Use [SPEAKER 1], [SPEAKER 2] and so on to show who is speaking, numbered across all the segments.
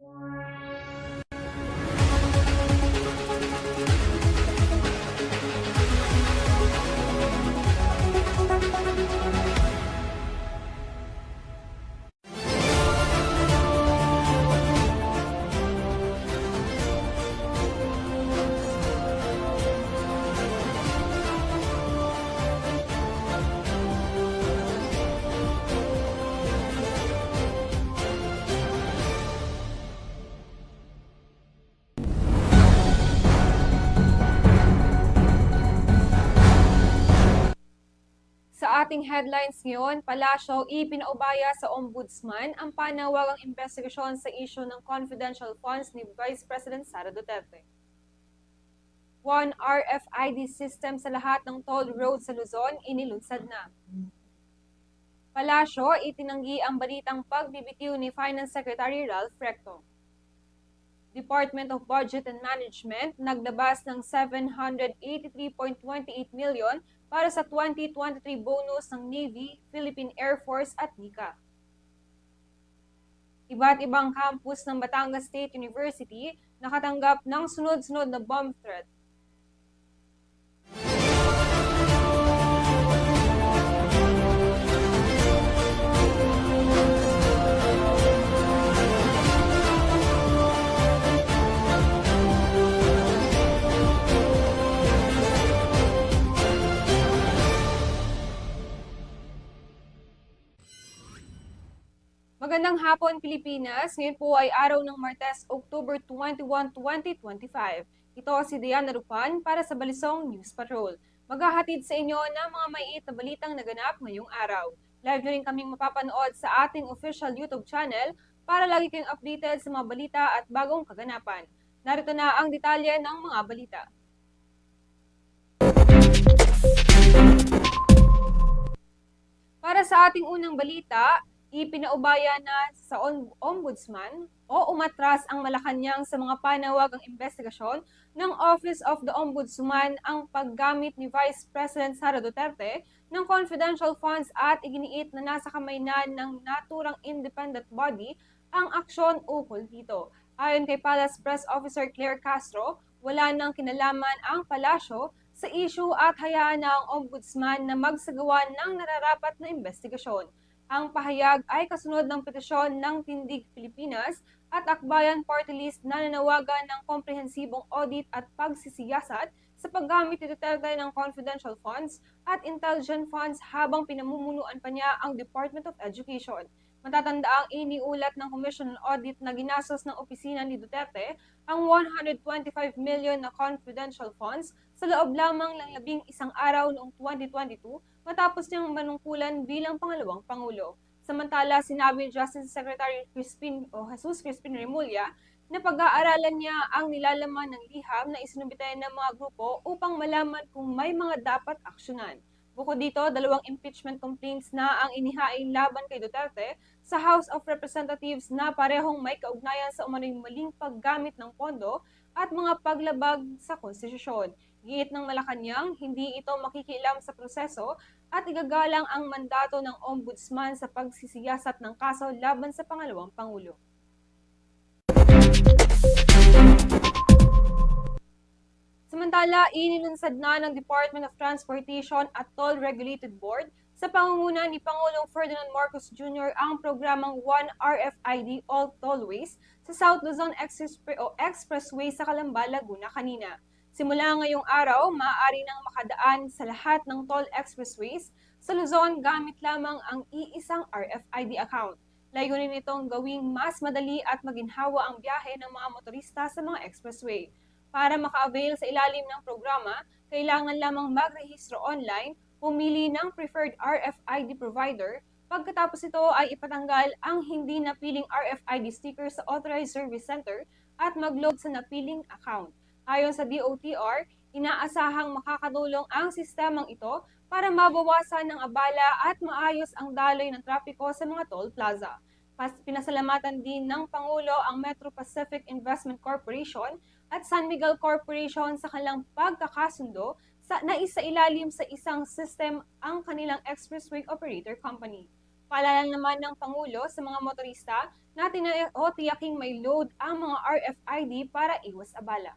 [SPEAKER 1] Wow. Ating headlines ngayon, Palasyo ipinaubaya sa Ombudsman ang panawagang investigasyon sa isyu ng confidential funds ni Vice President Sara Duterte. One RFID system sa lahat ng toll road sa Luzon inilunsad na. Palasyo itinanggi ang balitang pagbibitiw ni Finance Secretary Ralph Recto. Department of Budget and Management naglabas ng 783.28 million para sa 2023 bonus ng Navy, Philippine Air Force at NICA. Iba't ibang campus ng Batangas State University nakatanggap ng sunod-sunod na bomb threat. Magandang hapon Pilipinas. Ngayon po ay araw ng Martes, October 21, 2025. Ito si Diana Rupan para sa Balisong News Patrol. Maghahatid sa inyo ng mga maiit na balitang naganap ngayong araw. Live nyo rin kaming mapapanood sa ating official YouTube channel para lagi kayong updated sa mga balita at bagong kaganapan. Narito na ang detalye ng mga balita. Para sa ating unang balita, ipinaubaya na sa ombudsman o umatras ang Malacanang sa mga panawagang investigasyon ng Office of the Ombudsman ang paggamit ni Vice President Sara Duterte ng confidential funds at iginiit na nasa kamay na ng naturang independent body ang aksyon ukol dito. Ayon kay Palace Press Officer Claire Castro, wala nang kinalaman ang palasyo sa issue at hayaan na ang ombudsman na magsagawa ng nararapat na investigasyon. Ang pahayag ay kasunod ng petisyon ng Tindig Pilipinas at Akbayan Party List na nanawagan ng komprehensibong audit at pagsisiyasat sa paggamit ni Duterte ng confidential funds at intelligent funds habang pinamumunuan pa niya ang Department of Education. Matatanda ang iniulat ng Commission on Audit na ginastos ng opisina ni Duterte ang 125 million na confidential funds sa loob lamang ng labing isang araw noong 2022 matapos niyang manungkulan bilang pangalawang pangulo. Samantala, sinabi ni Justice Secretary Crispin o Jesus Crispin Remulla na pag-aaralan niya ang nilalaman ng liham na isinumitayan ng mga grupo upang malaman kung may mga dapat aksyonan. Bukod dito, dalawang impeachment complaints na ang inihain laban kay Duterte sa House of Representatives na parehong may kaugnayan sa umano'y maling paggamit ng pondo at mga paglabag sa konstitusyon. Giit ng Malacanang, hindi ito makikialam sa proseso at igagalang ang mandato ng ombudsman sa pagsisiyasat ng kaso laban sa pangalawang pangulo. Samantala, inilunsad na ng Department of Transportation at Toll Regulated Board sa pangunguna ni Pangulong Ferdinand Marcos Jr. ang programang One RFID All Tollways sa South Luzon Expressway sa Calamba, Laguna kanina. Simula ngayong araw, maaari nang makadaan sa lahat ng toll expressways sa Luzon gamit lamang ang iisang RFID account. Layunin nitong gawing mas madali at maginhawa ang biyahe ng mga motorista sa mga expressway. Para maka-avail sa ilalim ng programa, kailangan lamang magrehistro online, pumili ng preferred RFID provider, pagkatapos ito ay ipatanggal ang hindi napiling RFID sticker sa Authorized Service Center at mag-load sa napiling account. Ayon sa DOTR, inaasahang makakatulong ang sistemang ito para mabawasan ng abala at maayos ang daloy ng trapiko sa mga toll plaza. Pas pinasalamatan din ng Pangulo ang Metro Pacific Investment Corporation at San Miguel Corporation sa kanilang pagkakasundo sa, na isa ilalim sa isang system ang kanilang expressway operator company. Paalala naman ng Pangulo sa mga motorista na tina- o tiyaking may load ang mga RFID para iwas abala.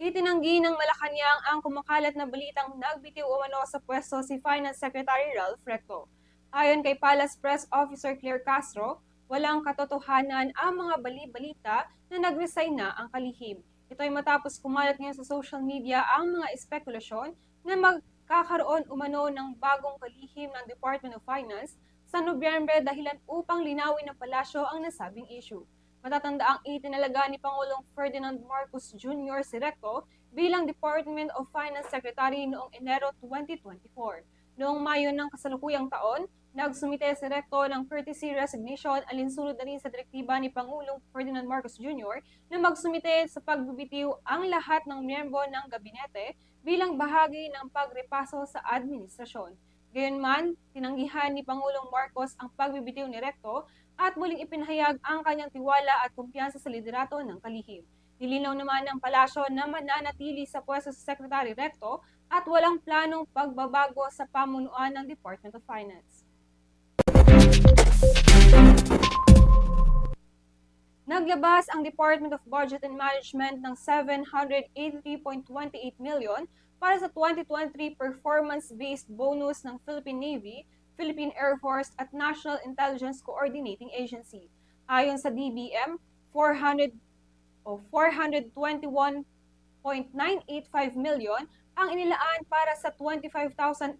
[SPEAKER 1] Itinanggi ng Malacanang ang kumakalat na balitang nagbitiw umano sa pwesto si Finance Secretary Ralph Recto. Ayon kay Palace Press Officer Claire Castro, walang katotohanan ang mga bali-balita na nag-resign na ang kalihim. Ito ay matapos kumalat ngayon sa social media ang mga espekulasyon na magkakaroon umano ng bagong kalihim ng Department of Finance sa Nobyembre dahilan upang linawin ng palasyo ang nasabing issue. Matatanda ang itinalaga ni Pangulong Ferdinand Marcos Jr. si Recto bilang Department of Finance Secretary noong Enero 2024. Noong Mayo ng kasalukuyang taon, nagsumite si Recto ng courtesy resignation alinsunod na rin sa direktiba ni Pangulong Ferdinand Marcos Jr. na magsumite sa pagbibitiw ang lahat ng miyembro ng gabinete bilang bahagi ng pagrepaso sa administrasyon. Gayunman, tinanggihan ni Pangulong Marcos ang pagbibitiw ni Recto at muling ipinahayag ang kanyang tiwala at kumpiyansa sa liderato ng kalihim. Nilinaw naman ng palasyo na mananatili sa pwesto sa Secretary Recto at walang planong pagbabago sa pamunuan ng Department of Finance. Naglabas ang Department of Budget and Management ng 783.28 million para sa 2023 performance-based bonus ng Philippine Navy, Philippine Air Force at National Intelligence Coordinating Agency. Ayon sa DBM, 400 o 421.985 million ang inilaan para sa 25,821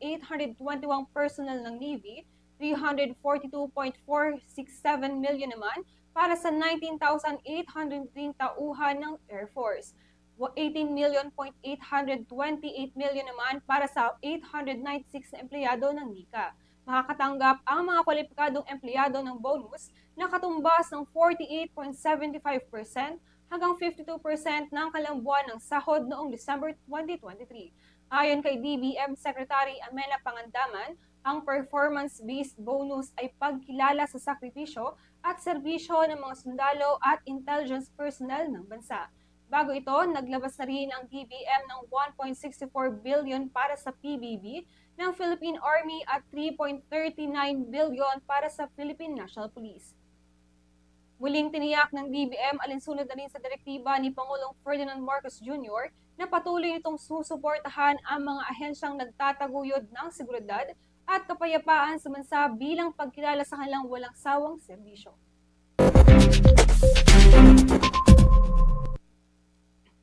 [SPEAKER 1] personnel ng Navy, 342.467 million naman para sa 19,803 tauhan ng Air Force. 18,828 million naman para sa 896 na empleyado ng NICA. Makakatanggap ang mga kwalipikadong empleyado ng bonus na katumbas ng 48.75% hanggang 52% ng kalambuan ng sahod noong December 2023. Ayon kay DBM Secretary Amena Pangandaman, ang performance-based bonus ay pagkilala sa sakripisyo at serbisyo ng mga sundalo at intelligence personnel ng bansa. Bago ito, naglabas na rin ang DBM ng 1.64 billion para sa PBB ng Philippine Army at 3.39 billion para sa Philippine National Police. Muling tiniyak ng DBM alinsunod na rin sa direktiba ni Pangulong Ferdinand Marcos Jr. na patuloy nitong susuportahan ang mga ahensyang nagtataguyod ng seguridad at kapayapaan sa bansa bilang pagkilala sa kanilang walang sawang serbisyo.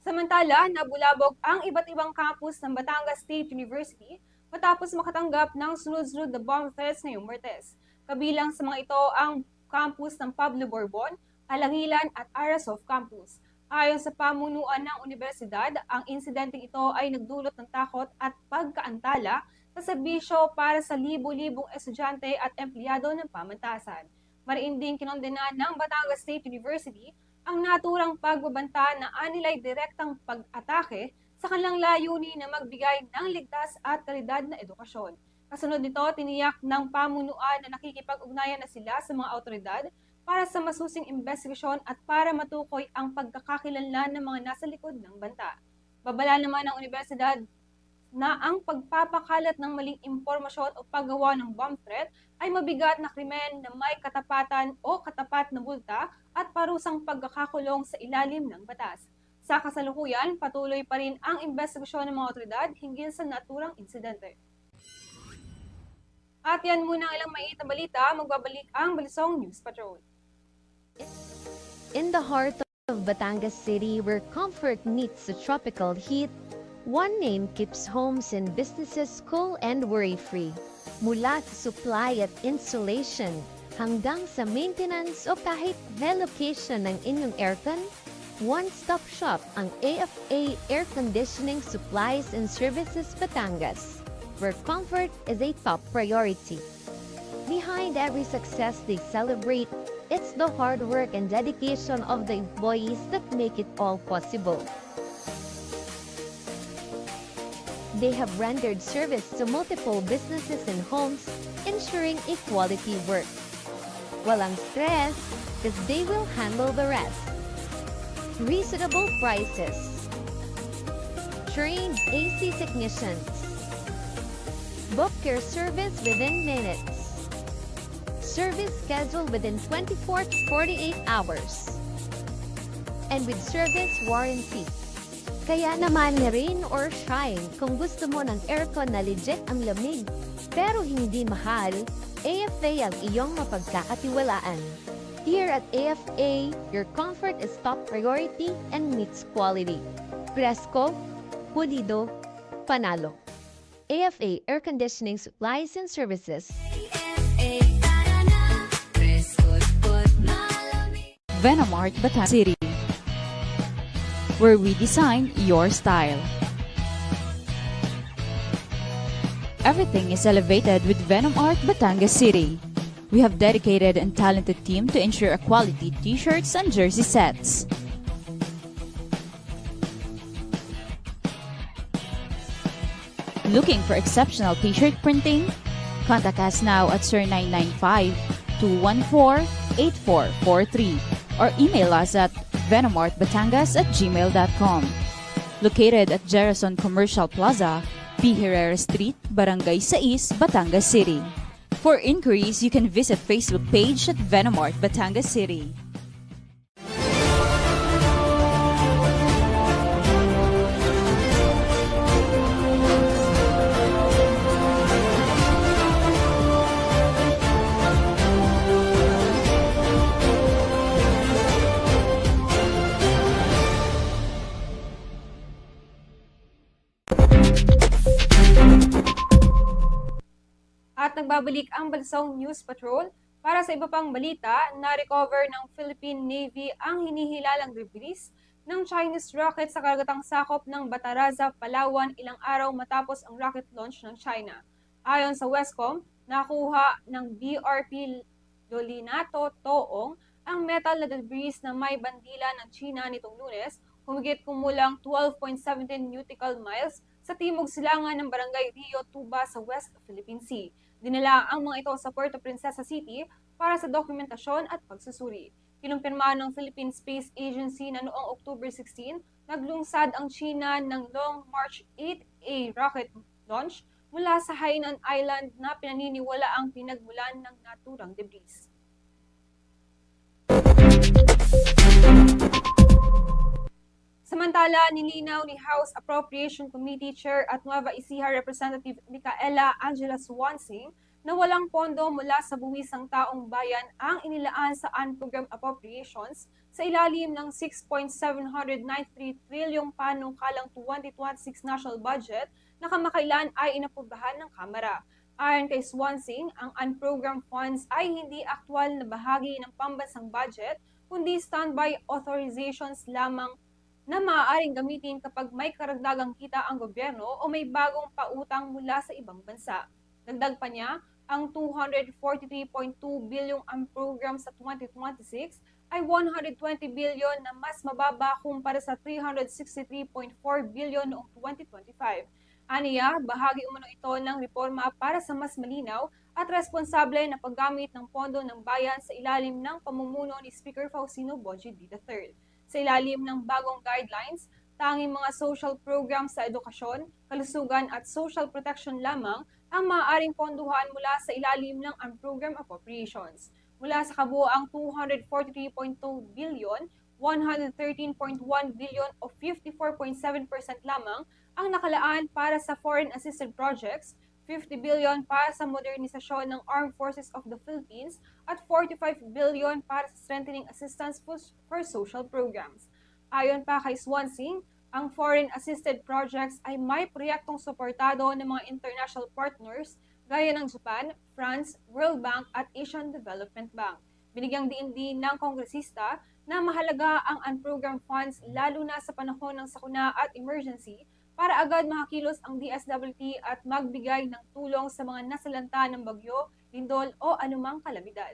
[SPEAKER 1] Samantala, nabulabog ang iba't ibang campus ng Batangas State University matapos makatanggap ng sunod-sunod na bomb threats ngayong Martes. Kabilang sa mga ito ang campus ng Pablo Borbon, Alangilan at Arasov Campus. Ayon sa pamunuan ng universidad, ang insidenteng ito ay nagdulot ng takot at pagkaantala sa serbisyo para sa libo-libong estudyante at empleyado ng pamantasan. Mariin din kinondena ng Batangas State University ang naturang pagbabanta na anilay direktang pag-atake sa kanilang layunin na magbigay ng ligtas at kalidad na edukasyon. Kasunod nito, tiniyak ng pamunuan na nakikipag-ugnayan na sila sa mga autoridad para sa masusing investigasyon at para matukoy ang pagkakakilanlan ng mga nasa likod ng banta. Babala naman ng universidad na ang pagpapakalat ng maling impormasyon o paggawa ng bomb threat ay mabigat na krimen na may katapatan o katapat na multa at parusang pagkakakulong sa ilalim ng batas. Sa kasalukuyan, patuloy pa rin ang investigasyon ng mga otoridad hinggil sa naturang insidente. At yan muna ang ilang maiit balita, magbabalik ang Balisong News Patrol.
[SPEAKER 2] In the heart of Batangas City, where comfort meets the tropical heat, one name keeps homes and businesses cool and worry-free. Mula sa supply at installation, hanggang sa maintenance o kahit relocation ng inyong aircon, one-stop shop ang AFA Air Conditioning Supplies and Services Batangas, where comfort is a top priority. Behind every success they celebrate, it's the hard work and dedication of the employees that make it all possible. They have rendered service to multiple businesses and homes, ensuring equality work. Walang stress, because they will handle the rest. Reasonable prices. Trained AC technicians. Book your service within minutes. Service scheduled within 24 to 48 hours. And with service warranty. Kaya naman rain or shine, kung gusto mo ng aircon na legit ang lamig, pero hindi mahal, AFA ang iyong mapagkakatiwalaan. Here at AFA, your comfort is top priority and meets quality. Fresco, pulido, panalo. AFA Air Conditioning Supplies and Services.
[SPEAKER 3] Venomart Batangas City, where we design your style. Everything is elevated with Venom Art Batangas City. We have dedicated and talented team to ensure a quality t-shirts and jersey sets. Looking for exceptional t-shirt printing? Contact us now at Sir 995-214-8443 or email us at venomartbatangas at gmail.com. Located at Jerason Commercial Plaza, P. Herrera Street, Barangay Sais, Batangas City. For inquiries, you can visit Facebook page at Venomart Batangas City.
[SPEAKER 1] Nagbabalik ang Balsong News Patrol para sa iba pang balita, na-recover ng Philippine Navy ang hinihilalang debris ng Chinese rocket sa karagatang sakop ng Bataraza, Palawan ilang araw matapos ang rocket launch ng China. Ayon sa Westcom, nakuha ng BRP Lolinato Toong ang metal na debris na may bandila ng China nitong lunes, humigit kumulang 12.17 nautical miles sa timog silangan ng barangay Rio Tuba sa West Philippine Sea. Dinala ang mga ito sa Puerto Princesa City para sa dokumentasyon at pagsusuri. Kinumpirma ng Philippine Space Agency na noong October 16, naglungsad ang China ng Long March 8A rocket launch mula sa Hainan Island na pinaniniwala ang pinagmulan ng naturang debris. Samantala, nilinaw ni House Appropriation Committee Chair at Nueva Ecija Representative Micaela Angela Swansing na walang pondo mula sa buwisang taong bayan ang inilaan sa unprogrammed appropriations sa ilalim ng 6.793 trilyong panungkalang 2026 national budget na kamakailan ay inaprubahan ng Kamara. Ayon kay Swansing, ang unprogrammed funds ay hindi aktwal na bahagi ng pambansang budget kundi standby authorizations lamang na maaaring gamitin kapag may karagdagang kita ang gobyerno o may bagong pautang mula sa ibang bansa. Dagdag pa niya, ang 243.2 bilyong ang program sa 2026 ay 120 bilyon na mas mababa kumpara sa 363.4 bilyon noong 2025. Aniya, bahagi umano ito ng reforma para sa mas malinaw at responsable na paggamit ng pondo ng bayan sa ilalim ng pamumuno ni Speaker Faustino Boji III. Sa ilalim ng bagong guidelines, tanging mga social programs sa edukasyon, kalusugan at social protection lamang ang maaaring ponduhan mula sa ilalim ng unprogrammed appropriations. Mula sa kabuoang 243.2 bilyon, 113.1 bilyon o 54.7% lamang ang nakalaan para sa foreign assisted projects, 50 billion para sa modernisasyon ng Armed Forces of the Philippines at 45 billion para sa strengthening assistance for, social programs. Ayon pa kay Swansing, ang foreign assisted projects ay may proyektong suportado ng mga international partners gaya ng Japan, France, World Bank at Asian Development Bank. Binigyang diin din ng kongresista na mahalaga ang unprogrammed funds lalo na sa panahon ng sakuna at emergency para agad makakilos ang DSWT at magbigay ng tulong sa mga nasalanta ng bagyo, lindol o anumang kalamidad.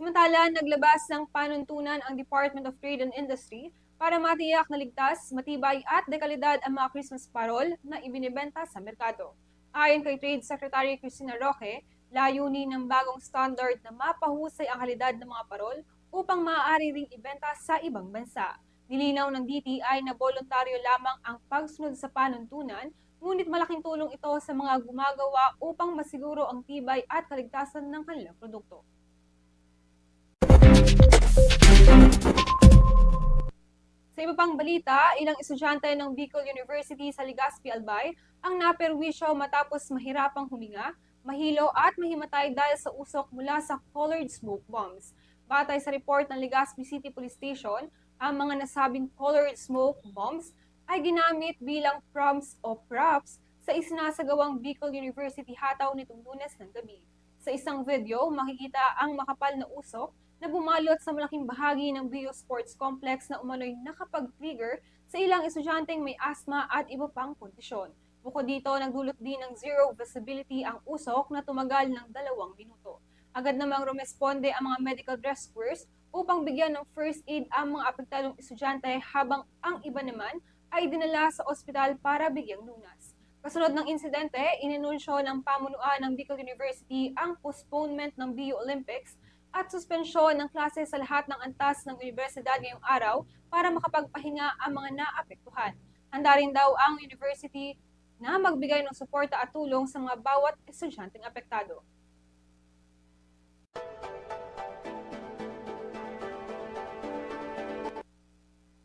[SPEAKER 1] Samantala, naglabas ng panuntunan ang Department of Trade and Industry para matiyak na ligtas, matibay at dekalidad ang mga Christmas parol na ibinibenta sa merkado. Ayon kay Trade Secretary Cristina Roque, layunin ng bagong standard na mapahusay ang kalidad ng mga parol upang maaari ring ibenta sa ibang bansa. Nilinaw ng DTI na voluntaryo lamang ang pagsunod sa panuntunan, ngunit malaking tulong ito sa mga gumagawa upang masiguro ang tibay at kaligtasan ng kanilang produkto. Sa iba pang balita, ilang estudyante ng Bicol University sa Legazpi, Albay ang naperwisyo matapos mahirapang huminga, mahilo at mahimatay dahil sa usok mula sa colored smoke bombs. Batay sa report ng Legazpi City Police Station, ang mga nasabing colored smoke bombs ay ginamit bilang prompts o props sa isinasagawang Bicol University hataw nitong lunes ng gabi. Sa isang video, makikita ang makapal na usok na bumalot sa malaking bahagi ng Bio Sports Complex na umano'y nakapag-trigger sa ilang estudyanteng may asthma at iba pang kondisyon. Bukod dito, nagdulot din ng zero visibility ang usok na tumagal ng dalawang minuto. Agad namang rumesponde ang mga medical rescuers upang bigyan ng first aid ang mga apektadong estudyante habang ang iba naman ay dinala sa ospital para bigyang lunas. Kasunod ng insidente, ininunsyo ng pamunuan ng Bicol University ang postponement ng Bio Olympics at suspensyon ng klase sa lahat ng antas ng universidad ngayong araw para makapagpahinga ang mga naapektuhan. Handa rin daw ang university na magbigay ng suporta at tulong sa mga bawat estudyanteng apektado.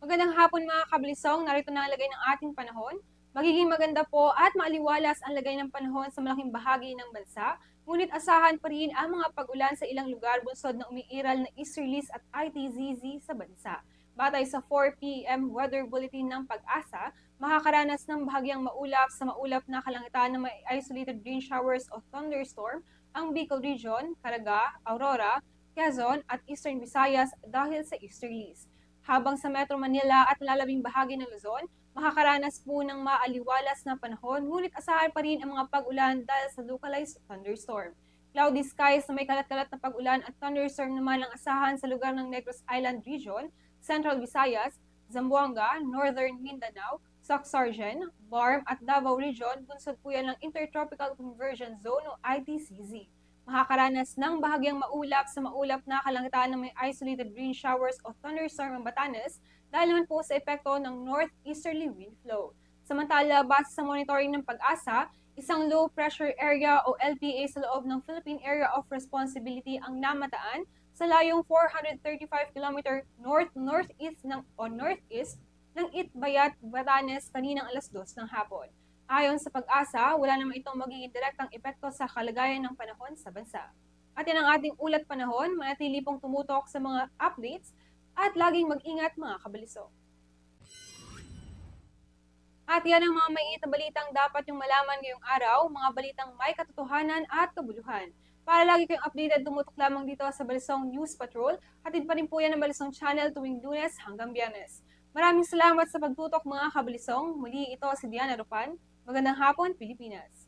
[SPEAKER 1] Magandang hapon mga kablisong, narito na ang lagay ng ating panahon. Magiging maganda po at maaliwalas ang lagay ng panahon sa malaking bahagi ng bansa, ngunit asahan pa rin ang mga pag-ulan sa ilang lugar bunsod ng umiiral na easterlies at ITZZ sa bansa. Batay sa 4 p.m. weather bulletin ng pag-asa, makakaranas ng bahagyang maulap sa maulap na kalangitan na may isolated rain showers o thunderstorm ang Bicol Region, Caraga, Aurora, Quezon at Eastern Visayas dahil sa easterlies. Habang sa Metro Manila at lalabing bahagi ng Luzon, makakaranas po ng maaliwalas na panahon, ngunit asahan pa rin ang mga pag-ulan dahil sa localized thunderstorm. Cloudy skies na may kalat-kalat na pag-ulan at thunderstorm naman ang asahan sa lugar ng Negros Island Region, Central Visayas, Zamboanga, Northern Mindanao, Soxargen, Barm at Davao Region, bunsod po yan ng Intertropical Convergence Zone o ITCZ. Makakaranas ng bahagyang maulap sa maulap na kalangitan ng may isolated rain showers o thunderstorm ang Batanes dahil naman po sa epekto ng northeasterly wind flow. Samantala, base sa monitoring ng pag-asa, isang low pressure area o LPA sa loob ng Philippine Area of Responsibility ang namataan sa layong 435 km north-northeast ng o northeast ng Itbayat, Batanes kaninang alas 2 ng hapon. Ayon sa pag-asa, wala naman itong magiging direktang epekto sa kalagayan ng panahon sa bansa. At yan ang ating ulat panahon, manatili pong tumutok sa mga updates at laging mag-ingat mga kabaliso. At yan ang mga maiit na balitang dapat yung malaman ngayong araw, mga balitang may katotohanan at kabuluhan. Para lagi kayong updated, tumutok lamang dito sa Balisong News Patrol. Hatid pa rin po yan ng Balisong Channel tuwing lunes hanggang biyernes. Maraming salamat sa pagtutok mga kabalisong. Muli ito si Diana Rupan. Magandang hapon, Pilipinas.